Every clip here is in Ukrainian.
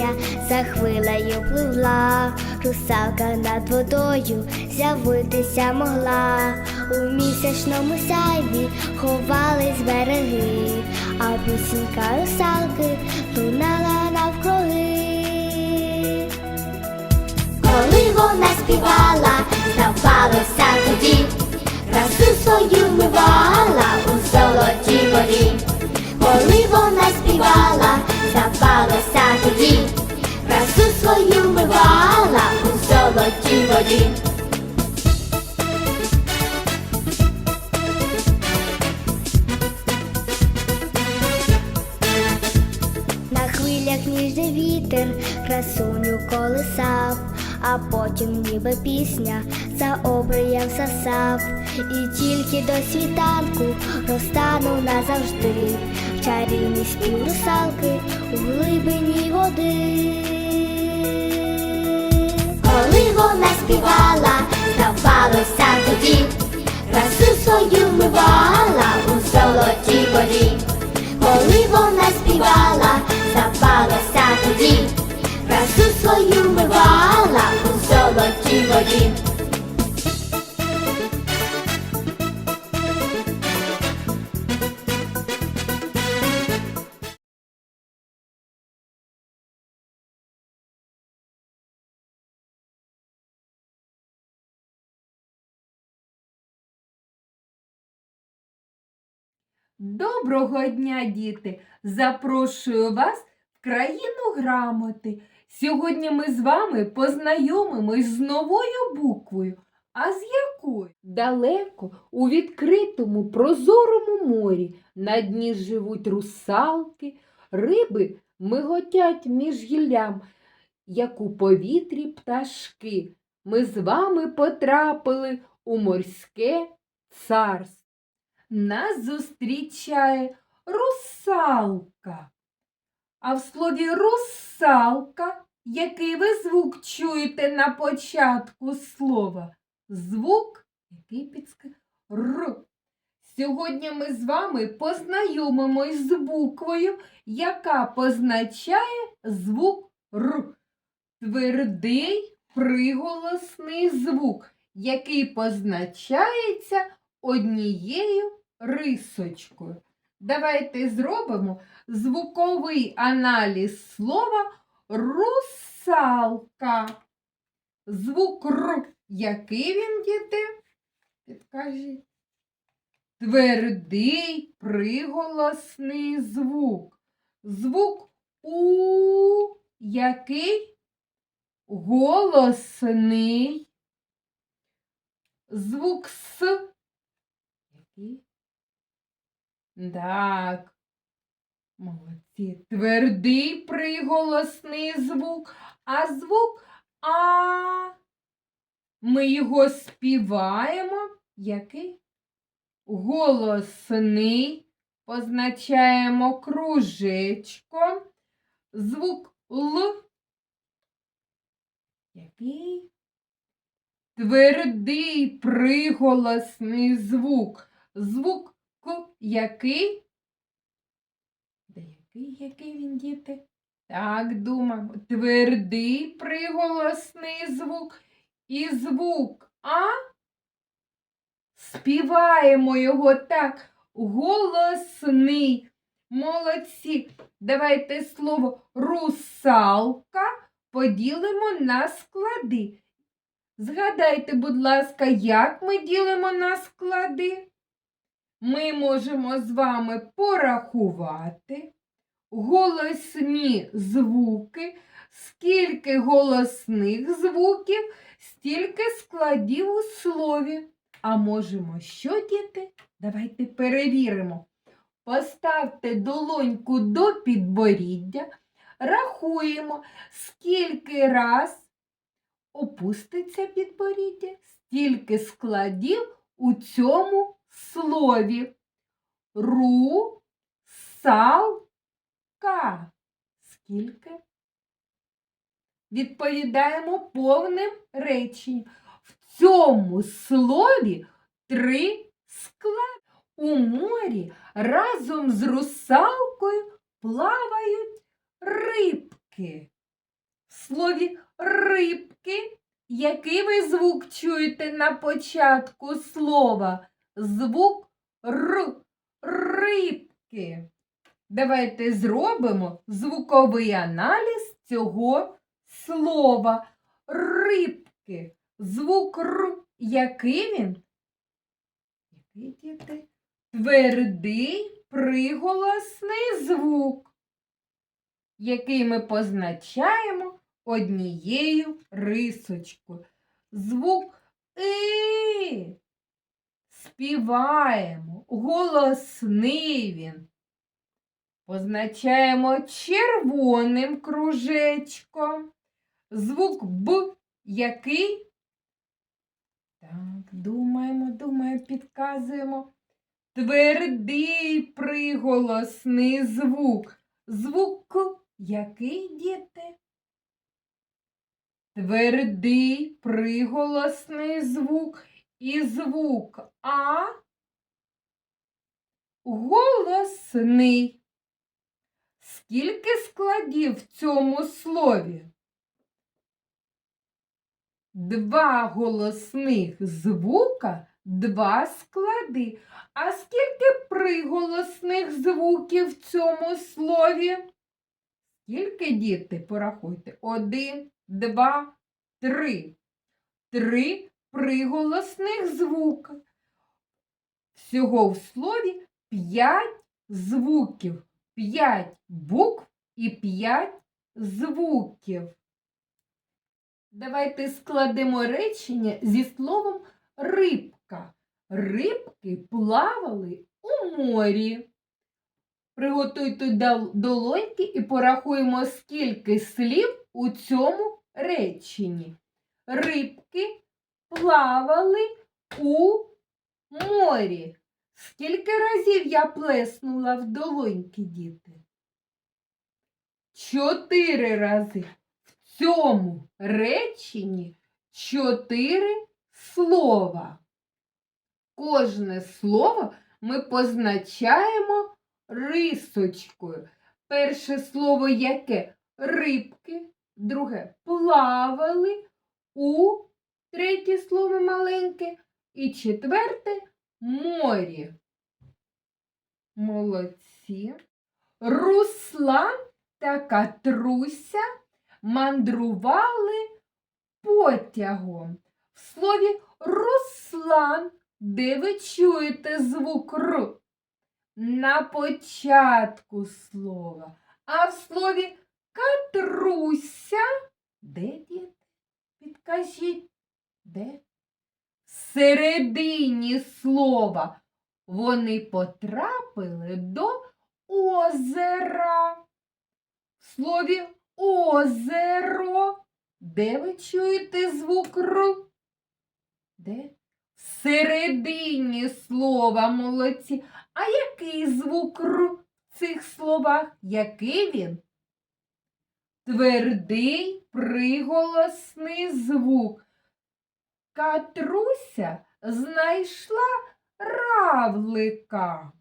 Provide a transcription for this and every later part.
вечірня за хвилею пливла, русалка над водою з'явитися могла. У місячному сяйві ховались береги, а пісенька русалки лунала навкруги. Коли вона співала, здавалося тоді, красу свою мивала у золотій воді. Коли вона співала, здавалося тоді, красу свою мивала у золотій воді. На хвилях ніжний вітер красуню колисав, а потім ніби пісня за обриєм сосав, і тільки до світанку розтанув назавжди в чарівній спів русалки у глибині води. Коли вона співала, здавалося тоді, красу свою мивала у золотій воді. Коли вона співала, здавалося тоді, красу свою мивала у золотій воді. Доброго дня, діти! Запрошую вас в країну грамоти. Сьогодні ми з вами познайомимось з новою буквою. А з якою? Далеко у відкритому прозорому морі на дні живуть русалки, риби миготять між гіллям, як у повітрі пташки. Ми з вами потрапили у морське царство. Нас зустрічає русалка. А в слові русалка, який ви звук чуєте на початку слова? Звук, який підскаже Р. Сьогодні ми з вами познайомимось з буквою, яка позначає звук Р. Твердий приголосний звук, який позначається однією рисочкою. Давайте зробимо звуковий аналіз слова русалка. Звук Р. Який він, діти? Підкажіть. Твердий приголосний звук. Звук У. Який? Голосний. Звук С. Який? Так. Молодці. Твердий приголосний звук, а звук А. Ми його співаємо. Який? Голосний. Позначаємо кружечком. Звук Л. Який? Твердий приголосний звук. Звук який? Де який, який він, діти? Так, думаємо. Твердий приголосний звук. І звук А. Співаємо його так. Голосний. Молодці. Давайте слово русалка поділимо на склади. Згадайте, будь ласка, як ми ділимо на склади? Ми можемо з вами порахувати голосні звуки. Скільки голосних звуків, стільки складів у слові. А можемо що, діти? Давайте перевіримо. Поставте долоньку до підборіддя, рахуємо, скільки раз опуститься підборіддя, стільки складів у цьому слові. Ру, сал, ка. Скільки? Відповідаємо повним реченням. В цьому слові три склади. У морі разом з русалкою плавають рибки. В слові рибки, який ви звук чуєте на початку слова? Звук Р. Рибки. Давайте зробимо звуковий аналіз цього слова. Рибки. Звук Р. Який він? Твердий приголосний звук, який ми позначаємо однією рисочкою. Звук И. Співаємо. Голосний він. Позначаємо червоним кружечком. Звук Б який? Так, думаємо, думаємо, підказуємо. Твердий приголосний звук. Звук К який діти? Твердий приголосний звук і звук А голосний. Скільки складів в цьому слові? Два голосних звука, два склади. А скільки приголосних звуків в цьому слові? Скільки діти? Порахуйте. Один, два, три. Три приголосних звука. Всього в слові п'ять звуків, п'ять букв і п'ять звуків. Давайте складемо речення зі словом рибка. Рибки плавали у морі. Приготуйте долоньки і порахуємо, скільки слів у цьому реченні. Рибки плавали у морі. Скільки разів я плеснула в долоньки, діти? Чотири рази. В цьому реченні чотири слова. Кожне слово ми позначаємо рисочкою. Перше слово яке? Рибки, друге плавали у третє слово маленьке і четверте морі. Молодці. Руслан та Катруся мандрували потягом. В слові Руслан, де ви чуєте звук Р? На початку слова. А в слові Катруся, де діти? Підкажіть, де? Всередині слова вони потрапили до озера. В слові озеро. Де ви чуєте звук Р? Де? Всередині слова молодці. А який звук Р в цих словах? Який він? Твердий приголосний звук. Катруся знайшла равлика.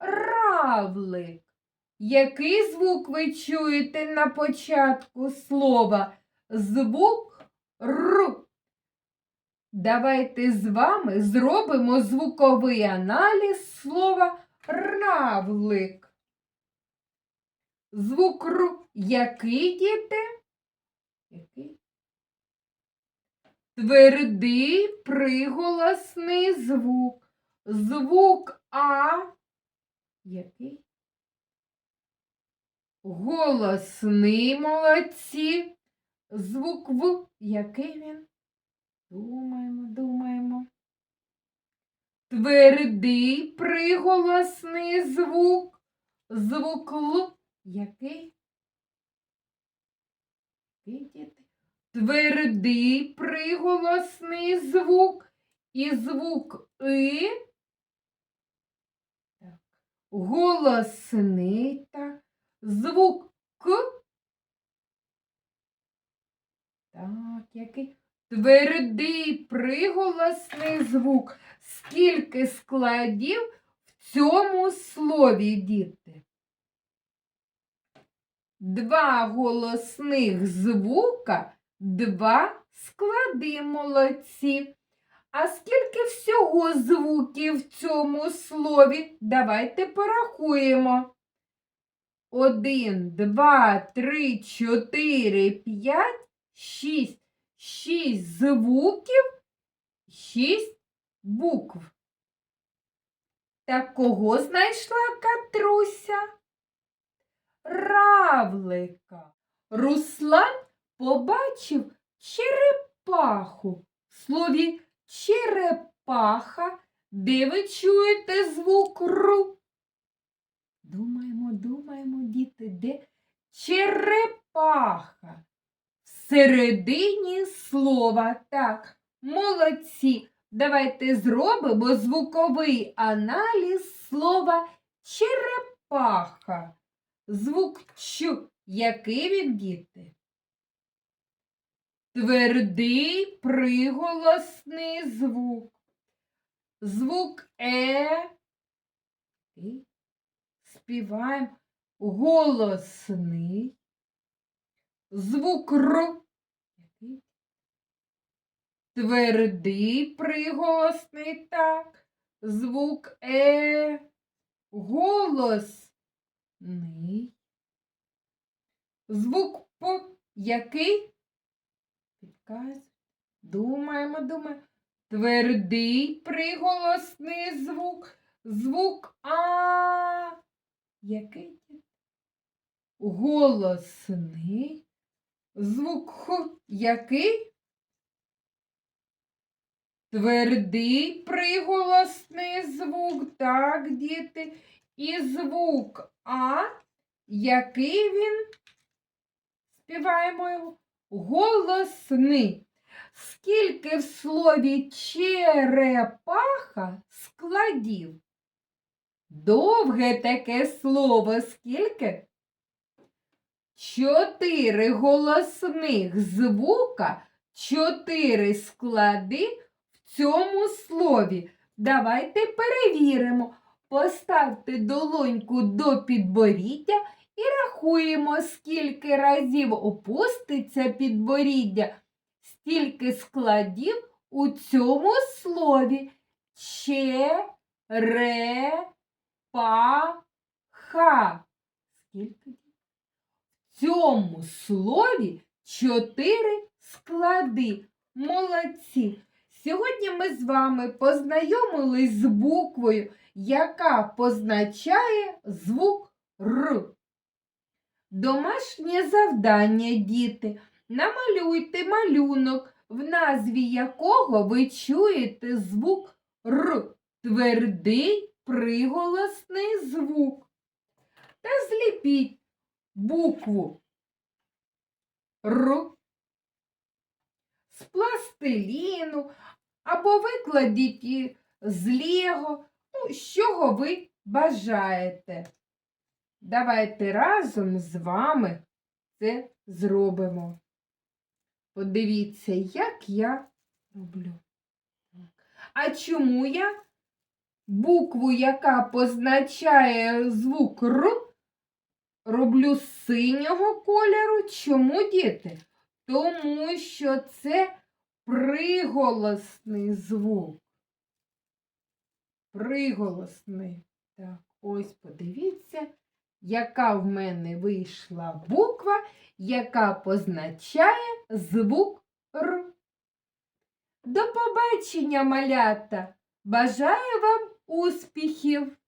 Равлик. Який звук ви чуєте на початку слова? Звук Р. Давайте з вами зробимо звуковий аналіз слова равлик. Звук Р. Який діти? Який? Твердий приголосний звук. Звук А. Який? Голосний молодці. Звук В. Який він? Думаємо, думаємо. Твердий приголосний звук. Звук Л. Який? Який, діти? Твердий приголосний звук і звук И. Голосний так. Звук К. Так, який? Твердий приголосний звук. Скільки складів в цьому слові, діти? два голосних звука, два склади молодці. А скільки всього звуків в цьому слові? Давайте порахуємо. Один, два, три, чотири, п'ять, шість. Шість звуків, шість букв. Так кого знайшла Катруся? Равлика. Руслан побачив черепаху. В слові черепаха, де ви чуєте звук ру? Думаємо, думаємо, діти, де черепаха? Всередині слова. Так, молодці. Давайте зробимо звуковий аналіз слова черепаха. Звук Ч. Який він, діти? Твердий приголосний звук. Звук Е. Співаємо голосний. Звук Р. Твердий приголосний так. Звук Е. Голосний. Звук П. Який? Підказуй. Думаємо, думаємо. Твердий приголосний звук. Звук А. Який? Голосний. Звук Х. Який? Твердий приголосний звук, так, діти. І звук А, який він? Співаємо його. Голосний. Скільки в слові черепаха складів? Довге таке слово, скільки? Чотири голосних звука, чотири склади в цьому слові. Давайте перевіримо. Поставте долоньку до підборіддя і рахуємо, скільки разів опуститься підборіддя, стільки складів у цьому слові. Че, ре, па, ха. Скільки? В цьому слові чотири склади. Молодці. Сьогодні ми з вами познайомились з буквою, яка позначає звук Р. Домашнє завдання, діти. Намалюйте малюнок, в назві якого ви чуєте звук Р. Твердий приголосний звук. Та зліпіть букву Р з пластиліну або викладіть з Лего, ну, з чого ви бажаєте. Давайте разом з вами це зробимо. Подивіться, як я роблю. А чому я букву, яка позначає звук Р, роблю синього кольору? Чому, діти? Тому що це приголосний звук. Приголосний. Так, ось подивіться, яка в мене вийшла буква, яка позначає звук Р. До побачення, малята! Бажаю вам успіхів!